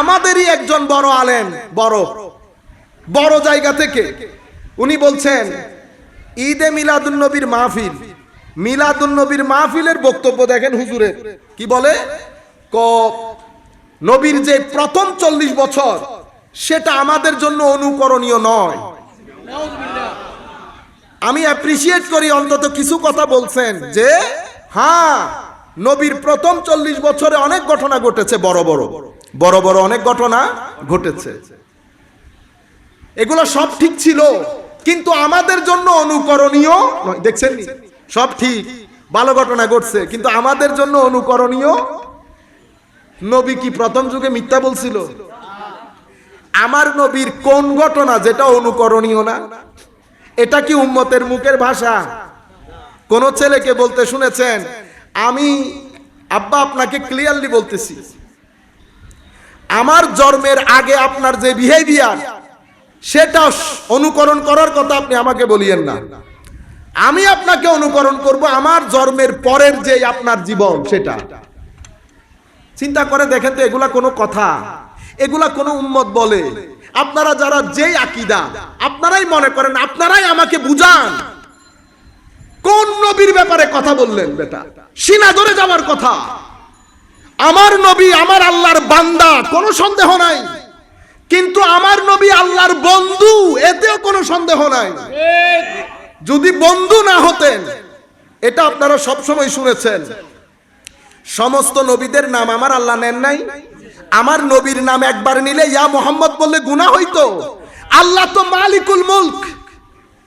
আমাদেরই একজন বড় আলেন বড়। বড় জায়গা থেকে। উনি বলছেন, ঈদে মিলাদুন নবীর মাহফিল। মিলাদুন নবীর মাহফিলের বক্তব্য দেখেন হুজুরের। কি বলে? ক, নবীর যে প্রথম চল্লিশ বছর, সেটা আমাদের জন্য অনুকরণীয় নয়। আমি অ্যাপ্রিসিয়েট করি অন্তত কিছু কথা বলছেন যে হ্যাঁ নবীর প্রথম চল্লিশ বছরে অনেক ঘটনা ঘটেছে বড় বড়। বড় বড় অনেক ঘটনা ঘটেছে। এগুলো সব ঠিক ছিল, কিন্তু আমাদের জন্য অনুকরণীয় দেখছেন সব ঠিক, ভালো ঘটনা ঘটছে, কিন্তু আমাদের জন্য অনুকরণীয় নবী কি প্রথম যুগে মিথ্যা বলছিল? আমার নবীর কোন ঘটনা যেটা অনুকরণীয় না? এটা কি উম্মতের মুখের ভাষা? কোন ছেলেকে বলতে শুনেছেন, আমি, আব্বা আপনাকে ক্লিয়ারলি বলতেছি আমার জন্মের আগে আপনার যে বিহেভিয়ার সেটা অনুকরণ করার কথা আপনি আমাকে বলিয়েন না। আমি আপনাকে অনুকরণ করব আমার জন্মের পরের যে আপনার জীবন, সেটা। চিন্তা করে দেখেন তো, এগুলা কোনো কথা, এগুলা কোনো উম্মত বলে। আপনারা যারা যেই আকিদা, আপনারাই মনে করেন, আপনারাই আমাকে বুঝান। কোন নবীর ব্যাপারে কথা বললেন বেটা? সিনা ধরে যাওয়ার কথা। আমার নবী আমার আল্লাহর বান্দা, কোনো সন্দেহ নাই। কিন্তু আমার নবী আল্লাহর বন্ধু, এতেও কোনো সন্দেহ নাই। যদি বন্ধু না হতেন, এটা আপনারা সবসময় শুনেছেন। সমস্ত নবীদের নাম আমার আল্লাহ নেন নাই। আমার নবীর নাম একবার নিলে ইয়া মোহাম্মদ বললে গুনাহ হইতো। আল্লাহ তো মালিকুল মুলক।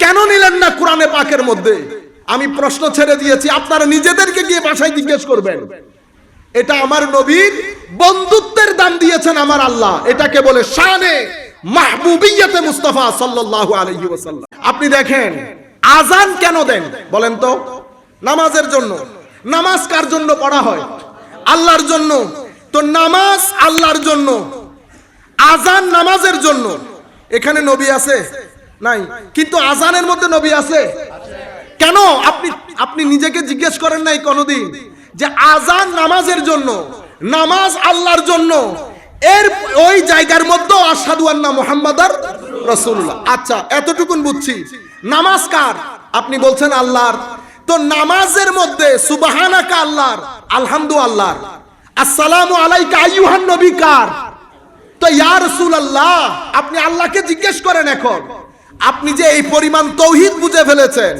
কেন নিলেন না কোরআনে পাকের মধ্যে? আমি প্রশ্ন ছেড়ে দিয়েছি, আপনারা নিজেদেরকে গিয়ে বাসায় জিজ্ঞেস করবেন। এটা আমার নবীর বন্ধুত্বের দাম দিয়েছেন আমার আল্লাহ। এটাকে বলে শানে মাহবুবিয়তে মুস্তাফা সাল্লাল্লাহু আলাইহি ওয়াসাল্লাম। আপনি দেখেন, আজান কেন দেন? বলেন তো। নামাজের জন্য। নামাজ কার জন্য পড়া হয়? আল্লাহর জন্য। তো নামাজ আল্লাহর জন্য। আজান নামাজের জন্য। এখানে নবী আছে? নাই। কিন্তু আজানের মধ্যে নবী আছে? কেন? আপনি আপনি নিজেকে জিজ্ঞেস করেন নাই কোনোদিন? যে আজান নামাজের জন্য, নামাজ আল্লাহর জন্য, এর ওই জায়গার মধ্যে আসাদু আন্না মোহাম্মদার রসুল্লাহ আচ্ছা এতটুকুন বুঝছি। নামাজ কার? আপনি বলছেন আল্লাহর। তো নামাজের মধ্যে সুবাহানাকা আল্লাহর আলহামদু আল্লাহর আসসালামু আলাইকা আইয়ুহান নবী কার? তো ইয়া রাসূলুল্লাহ, আপনি আল্লাহকে জিজ্ঞেস করেন এখন। আপনি যে এই পরিমাণ তৌহিদ বুঝে ফেলেছেন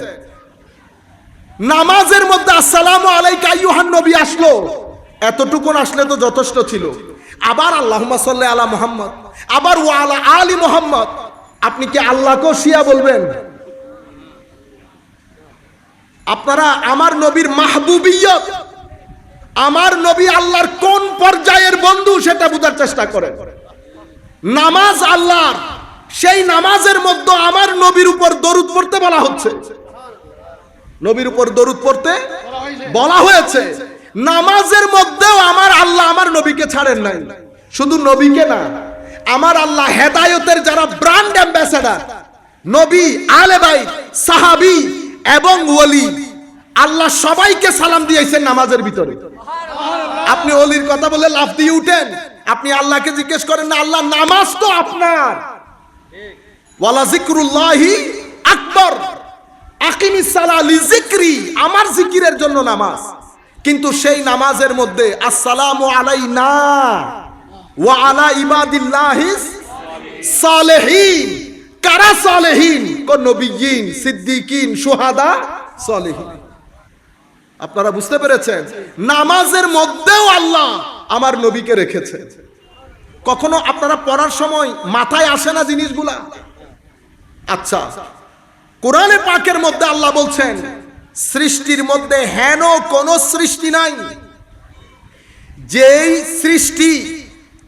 নামাজের মধ্যে আসসালামু আলাইকা আইয়ুহান নবী আসলো। এতটুকুন আসলে তো যথেষ্ট ছিল। আবার আল্লাহুম্মা সাল্লি আলা মোহাম্মদ, আবার ওয়া আলা আলি মুহাম্মদ। আপনি কি আল্লাহকেও শিয়া বলবেন? আপনারা আমার নবীর মাহবুবিয়ত, আমার নবী আল্লাহর কোন পর্যায়ের বন্ধু সেটা বোঝার চেষ্টা করেন। নামাজ আল্লাহর, সেই নামাজের মধ্যে আমার নবীর উপর দরুদ পড়তে বলা হচ্ছে। নবীর উপর দরুদ পড়তে বলা হয়েছে নামাজের মধ্যেও আমার আল্লাহ আমার নবীকে ছাড়েন নাই। শুধু নবীকে না আমার আল্লাহ হেদায়তের যারা ব্র্যান্ড অ্যাম্বাসেডার নবী আলে ভাই সাহাবি এবং ওলি আল্লাহ সবাইকে সালাম দিয়েছেন নামাজের ভিতরে। আপনি অলির কথা বলে লাফ দিয়ে উঠেন আপনি আল্লাহকে জিজ্ঞেস করেন না আল্লাহ নামাজ তো আপনার। ওয়ালা জিক্রুল্লাহি আকবর। লিজিক্রি, আমার জিকিরের জন্য নামাজ। কিন্তু সেই নামাজের মধ্যে আসসালামু আলাইনা ওয়া আলা ইবাদিল্লাহিস সালেহিন। কারা সালেহিন? কোন নবিয়িন, সিদ্দিকিন, সুহাদা সালেহিন। আপনারা বুঝতে পেরেছেন? নামাজের মধ্যেও আল্লাহ আমার নবীকে রেখেছে। কখনো আপনারা পড়ার সময় মাথায় আসে না জিনিসগুলা? আচ্ছা কোরআনে পাকের মধ্যে আল্লাহ বলছেন, সৃষ্টির মধ্যে হেন কোন সৃষ্টি নাই। যেই সৃষ্টি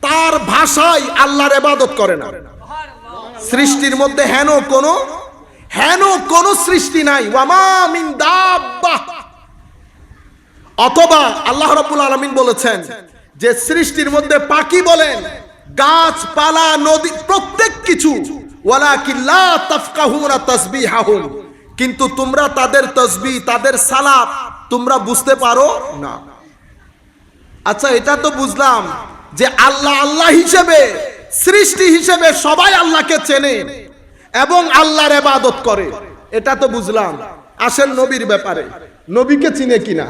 তার ভাষায় আল্লাহর ইবাদত করে না। সৃষ্টির মধ্যে হেন কোন হেন কোন সৃষ্টি নাই। ওয়ামা মিন দাব্বাহ অথবা আল্লাহ রাব্বুল আলামিন বলেছেন যে সৃষ্টির মধ্যে পাখি বলেন, গাছপালা, নদী, প্রত্যেক কিছু ওয়ালাকিন লা তাফকাহুনা তাসবিহাহুম। কিন্তু তোমরা তাদের তসবি, তাদের সালাত তোমরা বুঝতে পারো না। আচ্ছা এটা তো বুঝলাম যে আল্লাহ আল্লাহ হিসেবে, সৃষ্টি হিসেবে সবাই আল্লাহকে চেনে এবং আল্লাহর এবাদত করে। এটা তো বুঝলাম। আসেন নবীর ব্যাপারে। নবীকে চিনে কিনা?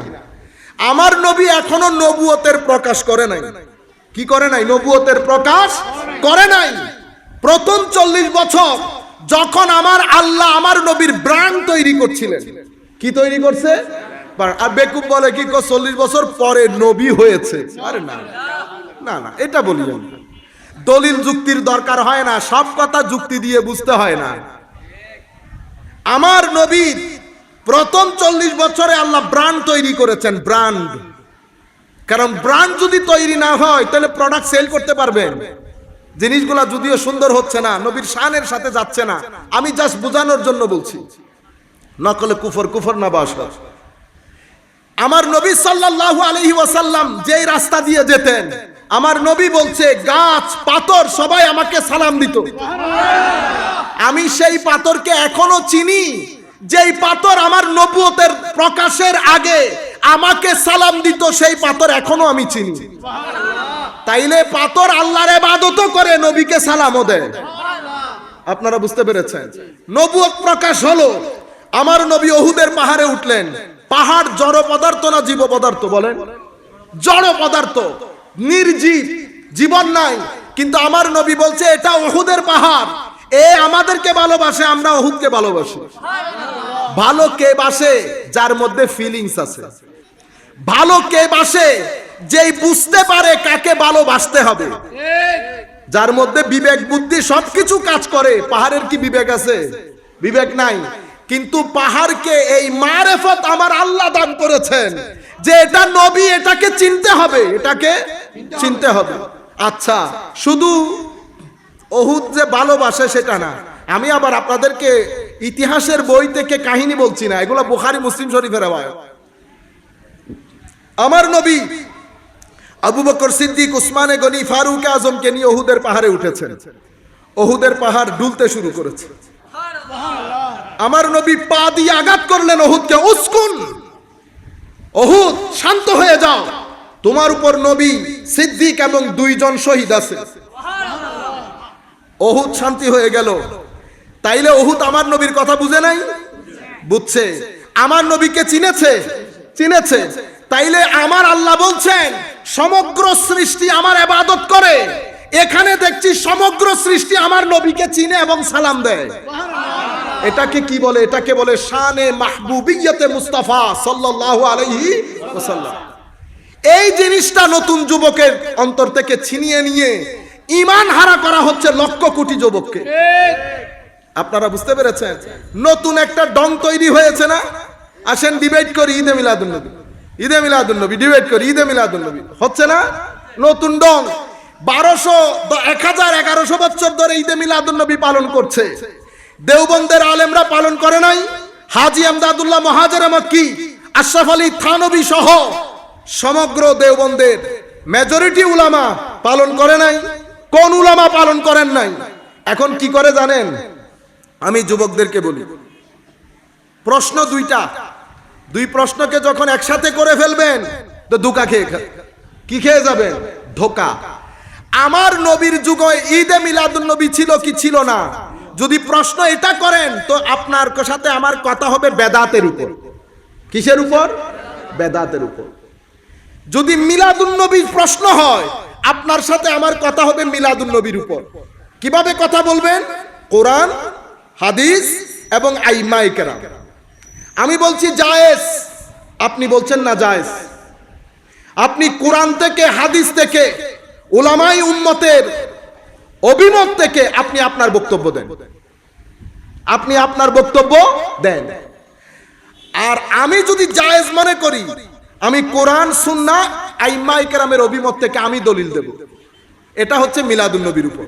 আমার নবী এখনও নবুয়তের প্রকাশ করে নাই। কি করে নাই? নবুয়তের প্রকাশ করে নাই। প্রথম চল্লিশ বছর যখন আমার আল্লাহ আমার নবীর ব্র্যান্ড তৈরি করছিলেন। কি তৈরি করছে? আর বেকুব বলে কি চল্লিশ বছর পরে নবী হয়েছে। আরে না না না, এটা বলি। দলিল যুক্তির দরকার হয় না, সব কথা যুক্তি দিয়ে বুঝতে হয় না। আমার নবীর প্রথম চল্লিশ বছরে আল্লাহ ব্র্যান্ড তৈরি করেছেন ব্র্যান্ড কারণ ব্র্যান্ড যদি তৈরি না হয়, তাহলে প্রোডাক্ট সেল করতে পারবেন। জিনিসগুলা যদিও সুন্দর হচ্ছে না, নবীর শানের সাথে যাচ্ছে না, আমি জাস্ট বোঝানোর জন্য বলছি। নকলে কুফর কুফর না বাস আমার নবী সাল্লাল্লাহু আলাইহি ওয়াসাল্লাম যেই রাস্তা দিয়ে যেতেন, আমার নবী বলছে, গাছ, পাথর সবাই আমাকে সালাম দিত। আমি সেই পাথরকে এখনও চিনি, যেই পাথর আমার নবুয়তের প্রকাশের আগে আমাকে সালাম দিত, সেই পাথর এখনও আমি চিনি। তাইলে পাথর আল্লাহর ইবাদত করে নবীকে সালামও দেয়। আপনারা বুঝতে পেরেছেন? নবুয়ত প্রকাশ হলো আমার নবী ওহুদের পাহাড়ে উঠলেন। পাহাড় জড় পদার্থ না জীব পদার্থ বলেন? জড় পদার্থ নির্জীব জীবন নাই। কিন্তু আমার নবী বলছে এটা ওহুদের পাহাড়। এ আমাদেরকে ভালোবাসে আমরা ওহুদকে ভালোবাসি। ভালো কে বাসে? যার মধ্যে ফিলিংস আছে। ভালো কে বাসে? যেই বুঝতে পারে কাকে ভালোবাসতে হবে। যার মধ্যে বিবেক বুদ্ধি সবকিছু কাজ করে পাহাড়ের কি বিবেক আছে? বিবেক নাই। কিন্তু পাহাড়কে এই মারেফত আমার আল্লাহ দান করেছেন যে এটা নবী এটাকে চিনতে হবে এটাকে চিনতে হবে। আচ্ছা শুধু অহুদ যে ভালোবাসে সেটা না। আমি আবার আপনাদেরকে ইতিহাসের বই থেকে কাহিনী বলছি না এগুলো বুখারি মুসলিম শরীফের আমার নবী আবু বকর সিদ্দিক, উসমানে গনি, ফারুক আজমকে নিয়ে ওহুদের পাহাড়ে উঠেছেন। ওহুদের পাহাড় ডুলতে শুরু করেছে। আমার নবী পা দিয়ে আঘাত করলেন ওহুদকে উস্কুন ওহুদ শান্ত হয়ে যাও। তোমার উপর নবী সিদ্দিক এবং দুইজন শহীদ আছে। ওহুদ শান্তি হয়ে গেল। তাইলে ওহুদ আমার নবীর কথা বুঝে নাই? বুঝছে। আমার নবীকে চিনেছে চিনেছে। তাইলে আমার আল্লাহ বলছেন সমগ্র সৃষ্টি আমার এবাদত করে। এখানে দেখছি সমগ্র সৃষ্টি আমার নবীকে চিনে এবং সালাম দেয়। এটাকে কি বলে? এটাকে বলে শানে মাহবুবিয়তে মুস্তাফা সাল্লাল্লাহু আলাইহি ওয়াসাল্লাম। এই জিনিসটা নতুন যুবকের অন্তর থেকে ছিনিয়ে নিয়ে ইমান হারা করা হচ্ছে লক্ষ কোটি যুবককে। আপনারা বুঝতে পেরেছেন? নতুন একটা ডং তৈরি হয়েছে না? আসেন ডিবেট করি ঈদে মিলাদুন নবী। ঈদে মিলাদুন নবী ডিবেট করি, ঈদে মিলাদুন নবী। হচ্ছে না? নতুন ডং। বারোশো এক হাজার এগারোশো বছর ধরে ঈদে মিলাদুন নবী পালন করছে। দেওবন্দের আলেমরা পালন করে নাই। হাজি আমদাদুল্লাহ মহাজের কি? আশরাফ আলী থানবী সহ সমগ্র দেওবন্দের মেজরিটি উলামা পালন করে নাই। কোন উলামা পালন করেন নাই? এখন কি করে জানেন? আমি যুবকদেরকে বলি। প্রশ্ন দুইটা। দুই প্রশ্নকে যখন একসাথে করে ফেলবেন, তো ধোকা খেয়ে কি খেয়ে যাবেন? ধোকা। আমার নবীর যুগে ঈদে মিলাদুন নবী ছিল কি ছিল না? যদি প্রশ্ন এটা করেন, তো আপনার সাথে আমার কথা হবে বেদাতের উপর। কিসের উপর? বেদাতের উপর। যদি মিলাদুন নবীর প্রশ্ন হয়, আপনার সাথে আমার কথা হবে মিলাদুন নবীর উপর। কীভাবে কথা বলবেন? কোরআন, হাদিস এবং আইমাই কেরাম। আমি বলছি জায়েজ। আপনি বলছেন না জায়েজ। আপনি কোরআন থেকে, হাদিস থেকে ওলামাই উম্মতের অভিমত থেকে আপনি আপনার বক্তব্য দেন। আপনি আপনার বক্তব্য দেন। আর আমি যদি জায়েজ মনে করি, আমি কোরআন সুন্না আইমাই কেরামের অভিমত থেকে আমি দলিল দেব। এটা হচ্ছে মিলাদুন নবীর উপর।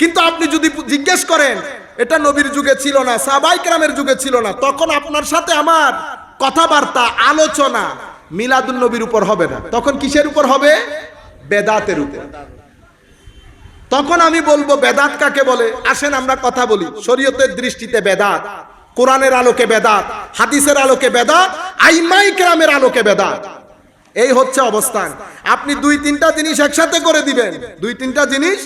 কিন্তু আপনি যদি জিজ্ঞেস করেন, এটা নবীর যুগে ছিল না সাবাই কেরামের যুগে ছিল না, তখন আপনার সাথে আমার কথাবার্তা, আলোচনা মিলাদুল নবীর উপর হবে না। তখন কিসের উপর হবে? বেদাতের উপর। তখন আমি বলব, বেদাত কাকে বলে? আসেন আমরা কথা বলি। শরীয়তের দৃষ্টিতে বেদাত, কোরআনের আলোকে বেদাত, হাদিসের আলোকে বেদাত, আইমাই কেরামের আলোকে বেদাত। এই হচ্ছে অবস্থান। আপনি দুই তিনটা জিনিস একসাথে করে দিবেন। দুই তিনটা জিনিস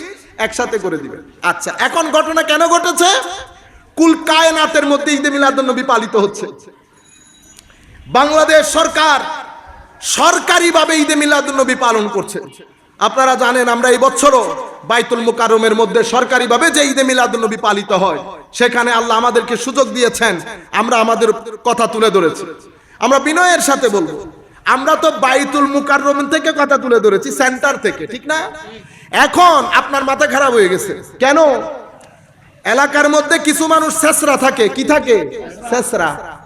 একসাথে করে দিবেন আচ্ছা এখন ঘটনা কেন ঘটেছে? কুল কায়নাতের মধ্যে ঈদে মিলাদুন্নবী পালিত হচ্ছে। বাংলাদেশ সরকার সরকারিভাবে ঈদে মিলাদুন্নবী পালন করছে। আপনারা জানেন, আমরা এই বছরও বাইতুল মুকাররমের মধ্যে সরকারিভাবে যে ঈদে মিলাদুন্নবী পালিত হয়, সেখানে আল্লাহ আমাদেরকে সুযোগ দিয়েছেন, আমরা আমাদের কথা তুলে ধরেছি। আমরা বিনয়ের সাথে বলব, আমরা তো বাইতুল মুকাররম থেকে কথা তুলে ধরেছি, সেন্টার থেকে, ঠিক না? এখন আপনার মাথা খারাপ হয়ে গেছে। কেন? এলাকার মধ্যে কিছু মানুষ শেষরা থাকে। কি থাকে? শেষরা।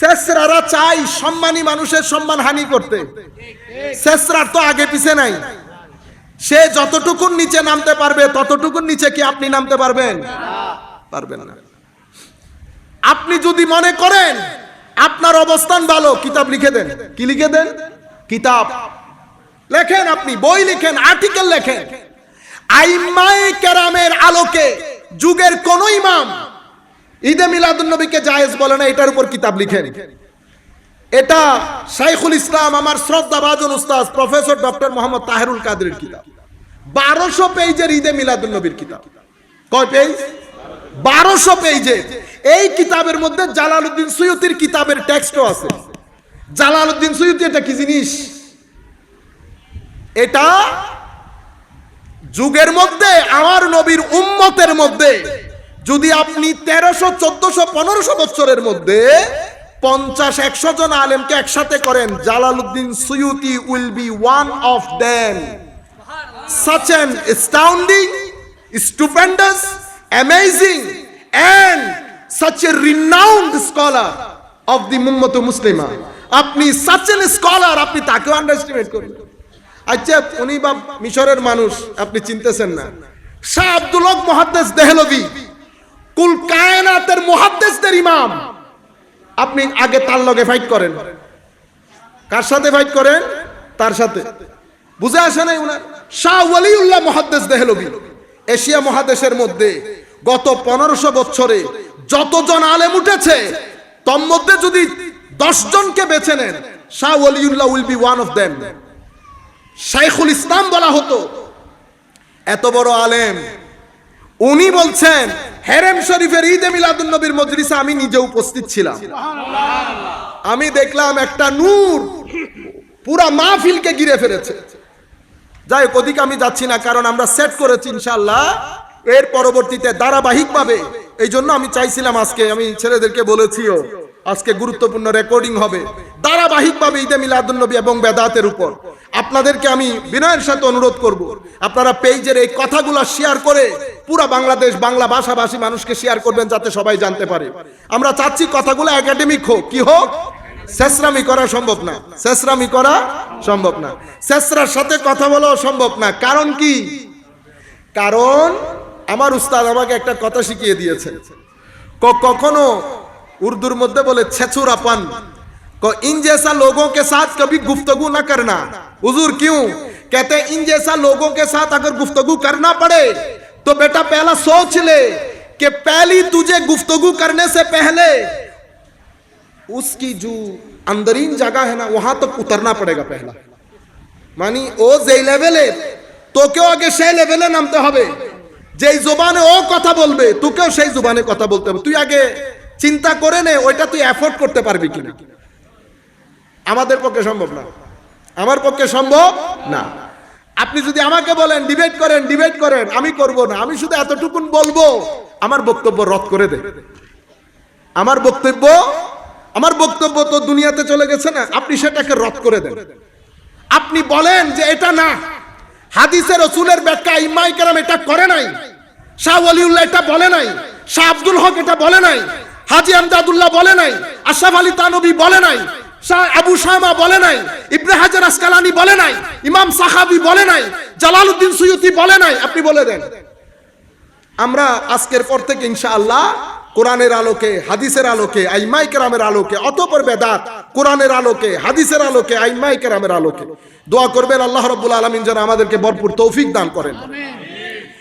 শেষরারা চাই সম্মানী মানুষের সম্মান হানি করতে। শেষরার তো আগে পিছে নাই। সে যতটুকুন নিচে নামতে পারবে, ততটুকুন নিচে কি আপনি নামতে পারবেন? পারবেন না। আপনি যদি মনে করেন আপনার অবস্থান ভালো, কিতাব লিখে দেন। কি লিখে দেন? কিতাব। লেখেন আপনি, বই লিখেন আর্টিকেল লেখেন। আইমায়ে কেরামের আলোকে যুগের কোন ইমাম ঈদে মিলাদুন নবীকে জায়েজ বলে না, এটার উপর কিতাব লিখেন। এটা শাইখুল ইসলাম, আমার শ্রদ্ধাভাজন উস্তাদ, প্রফেসর ডক্টর মোহাম্মদ তাহেরুল কাদের কিতাব। বারোশো পেজের ঈদে মিলাদুন নবীর কিতাব। কয় পেজ বারোশো পেজে এই কিতাবের মধ্যে জালালউদ্দিন সৈয়তির কিতাবের টেক্সটও আছে। জালালউদ্দিন সৈয়দি এটা কি জিনিস? এটা যুগের মধ্যে আমার নবীর উম্মতের মধ্যে। যদি আপনি তেরোশো চোদ্দশো পনেরোশো বছরের মধ্যে পঞ্চাশ একশো জন আলেমকে একসাথে করেন Jalaluddin Suyuti will be one of them. Such an astounding, stupendous, amazing, and such a renowned scholar of the Mummat Muslima. আপনি such an scholar আপনি তাকেও আন্ডারস্টিমেট করেন। আচ্ছা উনি বা মিশরের মানুষ, আপনি চিনতেছেন না। শাহ আব্দুল হক মহাদ্দেস দেহলভি, কুল কায়নাতের মহাদ্দেসদের ইমাম। আপনি আগে তার লগে ফাইট করেন। কার সাথে ফাইট করেন? তার সাথে। বুঝে আসে নাই উনার? শাহ ওয়ালিউল্লাহ মহাদ্দেশ দেহলবি এশিয়া মহাদেশের মধ্যে গত পনেরোশো বছরে যতজন আলেম উঠেছে, তন্মধ্যে যদি দশ জনকে বেছে নেন, Shah Waliullah will be one of them. শাইখুল ইসলাম বলা হতো। এত বড় আলেম। উনি বলছেন হেরেম শরীফের ঈদে মিলাদুন নবীর মজলিসে আমি নিজে উপস্থিত ছিলাম। আমি দেখলাম একটা নূর পুরা মাহফিলকে ঘিরে ফেলেছে। যাই হোক ওদিকে আমি যাচ্ছি না কারণ আমরা সেট করেছি ইনশাল্লাহ এর পরবর্তীতে ধারাবাহিকভাবে এই জন্য আমি চাইছিলাম আজকে আমি ছেলেদেরকে বলেছিও আজকে গুরুত্বপূর্ণ রেকর্ডিং হবে। ধারাবাহিকভাবে ঈদে মিলাদুন্নবী এবং বেদাতের উপর। আপনাদেরকে আমি বিনয়ের সাথে অনুরোধ করব। আপনারা পেজের এই কথাগুলো শেয়ার করে পুরা বাংলাদেশ, বাংলা ভাষাভাষী মানুষকে শেয়ার করবেন যাতে সবাই জানতে পারে। আমরা চাচ্ছি কথাগুলো একাডেমিক হোক। কি হোক? শেষরামি করা সম্ভব না। শেষরামি করা সম্ভব না। শেষরার সাথে কথা বলাও সম্ভব না। কারণ কি? কারণ আমার উস্তাদ আমাকে একটা কথা শিখিয়ে দিয়েছে। কখনো উর্দুর মধ্যে বলে ছেচুরাপন को इन जैसा लोगों के साथ कभी गुफ्तगू न करना हुजूर क्यों कहते हैं, इन जैसा लोगों के साथ अगर गुफ्तगू करना पड़े तो बेटा पहला सोच ले कि पहली तुझे गुफ्तगू करने से पहले उसकी जो अंदरीन जगह है ना वहां तक उतरना पड़ेगा पहला মানে ও যেই লেভেলে তোকেও আগে সেই লেভেলে নামতে হবে যেই জোবানে ও কথা বলবে তোকেও সেই জোবানে কথা বলতে হবে তুই আগে চিন্তা করে নে, ওইটা তুই অ্যাফোর্ড করতে পারবি কিনা। আমাদের পক্ষে সম্ভব না। আমার পক্ষে সম্ভব না। আপনি যদি আমাকে বলেন ডিবেট করেন ডিবেট করেন, আমি করব না, আমি শুধু এতটুকুন বলব, আমার বক্তব্য রদ করে দে। আমার বক্তব্য আমার বক্তব্য তো দুনিয়াতে চলে গেছে না, আপনি সেটাকে রদ করে দেন। আপনি বলেন যে এটা না, হাদিসের রসুলের ব্যাখ্যা ইমাই কেরাম এটা করে নাই, শাহ ওয়ালিউল্লাহ এটা বলে নাই, শাহ আব্দুল হক এটা বলে নাই হাজি আমদাদুল্লাহ বলে নাই, আশরাফ আলী তানবী বলে নাই, শাহ আবু শামা বলে নাই, ইবনে হাজার আসকালানি বলে নাই, ইমাম সাহাবি বলে নাই, জালালউদ্দিন সুয়ুতি বলে নাই, আপনি বলে দেন। আমরা আজকের পর থেকে ইনশাআল্লাহ কোরআনের আলোকে, হাদিসের আলোকে আইমাই কেরামের আলোকে, অতপর বেদাত কোরআনের আলোকে, হাদিসের আলোকে আইমাই কেরামের আলোকে, দোয়া করবেন আল্লাহ রব্বুল আলমিন যেন আমাদেরকে ভরপুর তৌফিক দান করেন।